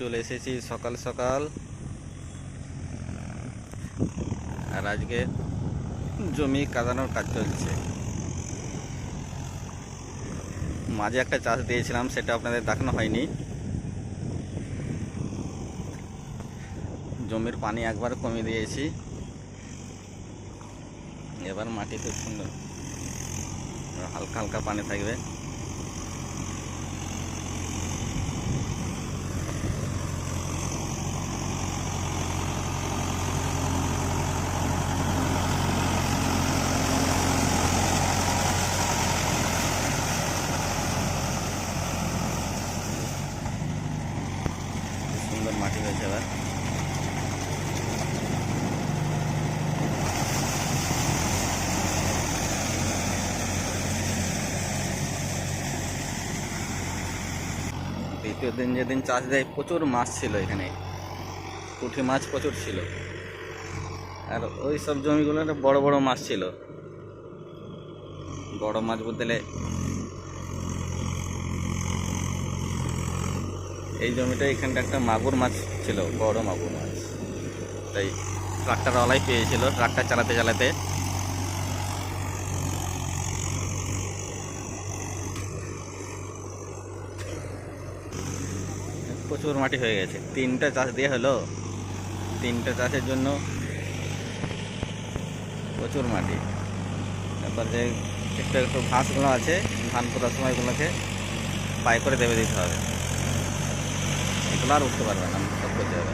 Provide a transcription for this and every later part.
চলে এসেছি সকাল সকাল। আর আজকে জমি কাদানোর কাজ চলছে। মাঝে একটা চাষ দিয়েছিলাম, সেটা আপনাদের দেখানো হয়নি। জমির পানি একবার কমিয়ে দিয়েছি। এবার মাটি খুব সুন্দর। হালকা হালকা পানি থাকবে সুন্দর এবার দ্বিতীয় দিন যেদিন চাষ দেয়, প্রচুর মাছ ছিল এখানে। পুঁটি মাছ প্রচুর ছিল। আর ওই সব জমিগুলোতে বড় বড় মাছ ছিল। বড় মাছ বলতে এই জমিটা এখানটা একটা মাগুর মাছ ছিল, বড় মাগুর মাছ। তাই ট্রাক্টরওয়ালাই পেয়েছিল, ট্রাক্টর চালাতে চালাতে। প্রচুর মাটি হয়ে গেছে। তিনটা চাষ দিয়ে হলো। তিনটা চাষের জন্য প্রচুর মাটি। তারপর যে একটু একটু ঘাসগুলো আছে, ধান পোতার সময়গুলোকে পাই করে দেবে দিতে হবে। এগুলো আর উঠতে পারবে না সব করতে হবে।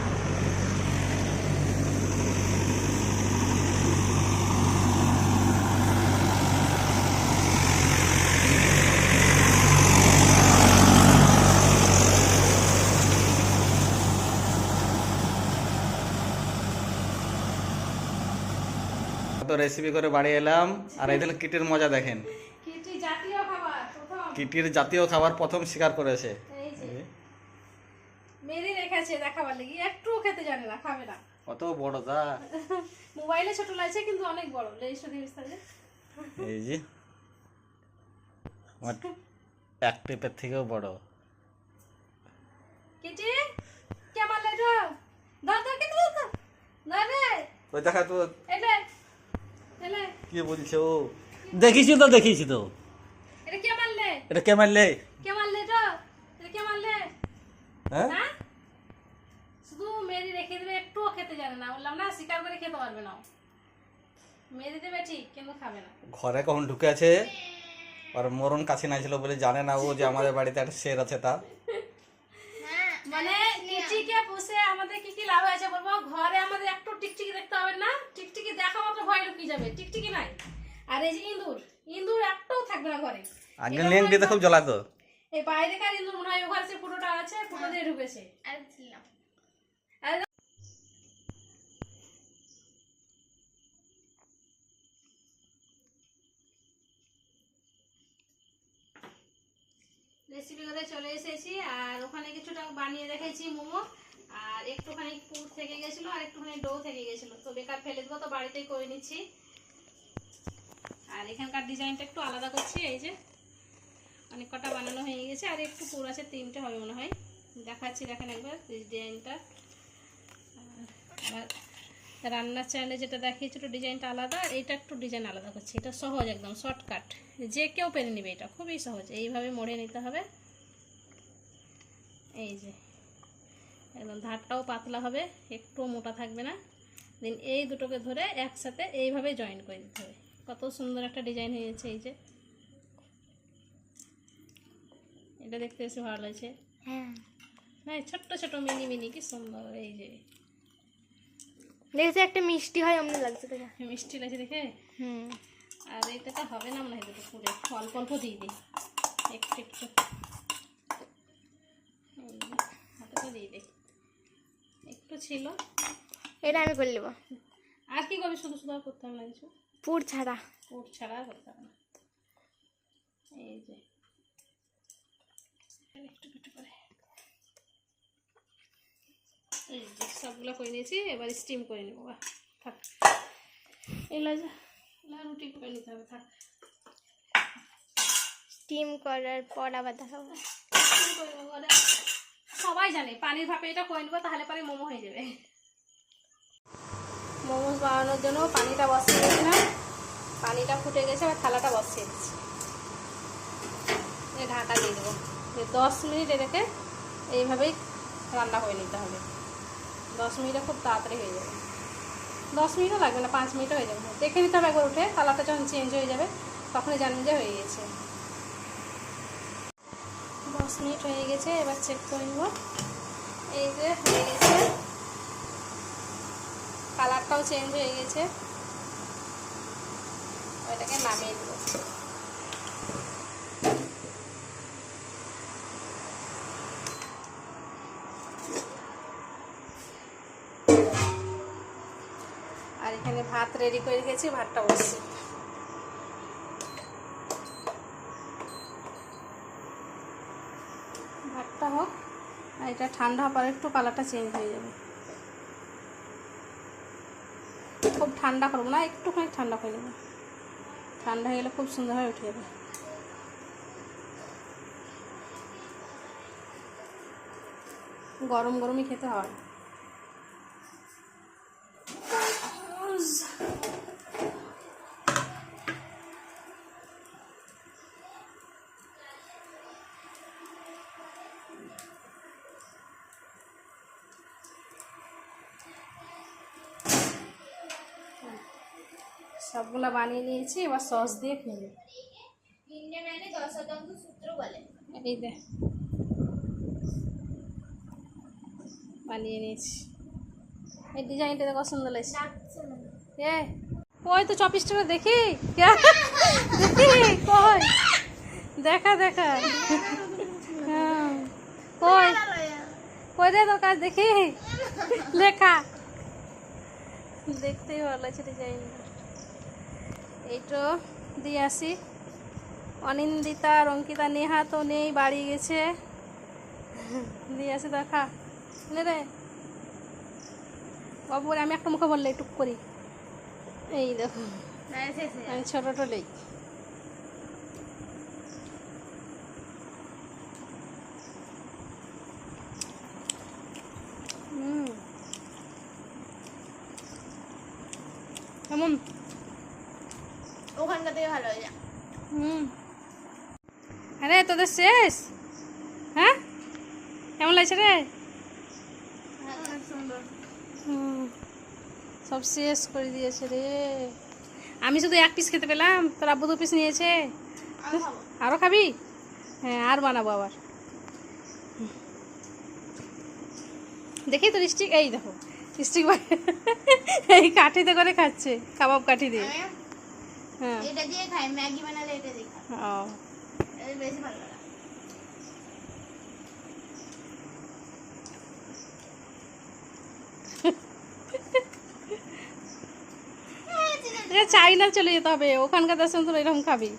তো রেসিপি করে বাড়ি এলাম আর এই দিন কিটির মজা দেখেন। কিটি জাতীয় খাবার প্রথম। কিটির জাতীয় খাবার প্রথম শিকার করেছে। মেরি রেখেছে দেখাবার লাগি। একটু খেতে জানে না খাবে না। কত বড় তা মোবাইলে ছোট লাগছে কিন্তু অনেক বড়। সাথে বিস্তারে এই যে আমার এক টিপের থেকেও বড়। কিটি কেমন লাগল? ধর ধর কিন্তু ধর ধর। ধর রে। ওই দেখা তো। এলে এলে কি বলছে দেখিছি তো দেখিছি তো। এটা কে মারলে? এটা কে মারলে? কে মারলে তো এটা কে মারলে? হ্যাঁ না শুধু মেরি রেখে দেবে একটুও খেতে জানে না। বললাম না শিকার করে খেতে পারবে না। মেরি দেবে ঠিক কিন্তু খাবে না। ঘরে কখন ঢুকে আছে আর মরণ কাছে নাই ছিল বলে জানে না ও যে আমাদের বাড়িতে একটা শের আছে তার। মানে টিকটিকে পুষে আমাদের কি কি লাভ হয়েছে বলব? ঘরে আমাদের একটু টিকটিকি দেখতে হবে না? টিকটিকি দেখা মাত্র ভয় লুকিয়ে যাবে টিকটিকি নাই। আর এই যে ইঁদুর ইঁদুর একটাও থাকবে না ঘরে। আগে লিঙ্ক দিতে খুব জ্বলাতো। এই বাইরেকার ইঁদুর মনে হয় ওখানে সে ফুটোটা আছে ফুটো দিয়ে ঢুকেছে। আর রেসিপি করে চলে এসেছি, আর ওখানে কিছুটা বানিয়ে রেখেছি মোমো। আর একটুখানি পুর থেকে গেছিল, আর একটুখানি ডো থেকে গেছিল। তো বেকার ফেলে দেবো, তো বাড়িতেই করে নিচ্ছি। আর এখানকার ডিজাইনটা একটু আলাদা করছি, এই যে। অনেক কটা বানানো হয়ে গেছে, আর একটু পুর আছে, তিনটে হবে মনে হয়। দেখাচ্ছি, দেখেন একবার ডিজাইনটা। আর রান্নার চ্যানেলে যেটা দেখিয়েছি একটু ডিজাইনটা আলাদা আর এটা একটু ডিজাইন আলাদা করছি। এটা সহজ একদম শর্টকাট। যে কেউ পেরে নেবে এটা খুবই সহজ। এইভাবে মড়ে নিতে হবে। এই যে একদম ধারটাও পাতলা হবে একটু মোটা থাকবে না। দেন এই দুটোকে ধরে একসাথে এইভাবে জয়েন করে দিতে হবে। কত সুন্দর একটা ডিজাইন হয়েছে এই যে। এটা দেখতে বেশি ভালো লাগছে। হ্যাঁ। হ্যাঁ ছোট্ট ছোট মিনি মিনি কি সুন্দর এই যে। দেখেছি একটা মিষ্টি হয় অমনি লাগছে দেখে। মিষ্টি লাগছে দেখে? হুম। আর এটাতে হবে না মনে হয় পুরে। অল্প অল্প দিয়ে দিই একটু একটু। দিয়ে দিই একটু ছিল। এটা আমি করে নেব। আর কি করবি? শুধু শুধু আর করতে হবে না কিছু? পুর ছাড়া। পুর ছাড়া আর করতে হবে না। এই যে। একটু একটু করে এই যে সবগুলো করে নিয়েছি এবার স্টিম করে নেব থাক। এগুলো যা রুটি করে নিতে হবে থাক। স্টিম করার পর আবার দেখাবো। ঘরে। সবাই জানে পানির ভাপে এটা করে নেব তাহলে পরে মোমো হয়ে যাবে। মোমোস বানানোর জন্য পানিটা বসিয়ে দিয়েছিলাম। পানিটা ফুটে গেছে এবার থালাটা বসিয়ে দিচ্ছি। ঢাকা দিয়ে দেবো। দশ মিনিট রেখে এইভাবেই রান্না করে নিতে হবে। দশ মিনিটে খুব তাড়াতাড়ি হয়ে যাবে। দশ মিনিটও লাগবে না, পাঁচ মিনিটও হয়ে যাবে। দেখে নিতে হবে একবার উঠে, কালারটা যখন চেঞ্জ হয়ে যাবে, তখনই জানবেন যে হয়ে গেছে। দশ মিনিট হয়ে গেছে, এবার চেক করে নেব। এই যে হয়ে গেছে। কালারটাও চেঞ্জ হয়ে গেছে। ওইটাকে নামিয়ে দেবো এখানে ভাত রেডি করে রেখেছি, ভাতটা বসছি ভাতটা হোক, আর এটা ঠান্ডা পরে একটু কালারটা চেঞ্জ হয়ে যাবে। খুব ঠান্ডা করব না, একটুখানি ঠান্ডা করে নেব। ঠান্ডা হয়ে গেলে খুব সুন্দরভাবে উঠে যাবে। গরম গরমই খেতে হয়। সবগুলা বানিয়ে নিয়েছি এবার সস দিয়ে নেব। এই দে। বানিয়ে নিয়েছি। এই ডিজাইনটা দেখো সুন্দর লাগছে। এ ওই তো চপিসটা দেখি? দেখি কই? দেখা দেখা। হ্যাঁ কই? কই রে তোর কাজ দেখি? লেখা। দেখতেই ভালো লাগছে ডিজাইনটা। এইটো দিয়ে আসি অনিন্দিতা আর অঙ্কিতা নেহা তো নেই বাড়ি গেছে। দিয়ে আসি দেখা। নে রে বাবু আমি একটা মুখে বললে টুক করি। এই দেখো। আমি টোলেই হুম কেমন ওখানকার থেকে ভালো হয়ে যায় হুম। আরে তোদের শেষ? হ্যাঁ? কেমন লাগছে রে? সব শেষ করে দিয়েছে রে। আমি শুধু এক পিস খেতে পেলাম। তোর আব্বু দু পিস নিয়েছে। আরও খাবি। হ্যাঁ আর বানাবো আবার। দেখি তোর স্টিক এই দেখো স্টিক এই কাঠিতে করে খাচ্ছে কাবাব কাঠি দিয়ে। হ্যাঁ এটা দিয়ে খাই ম্যাগি বানালে এটা দিয়ে খাই। ও। বেশি ভালো লাগে। চাইনা চলে যেতে হবে ওখানকার দর্শন তো এরকম খাবি।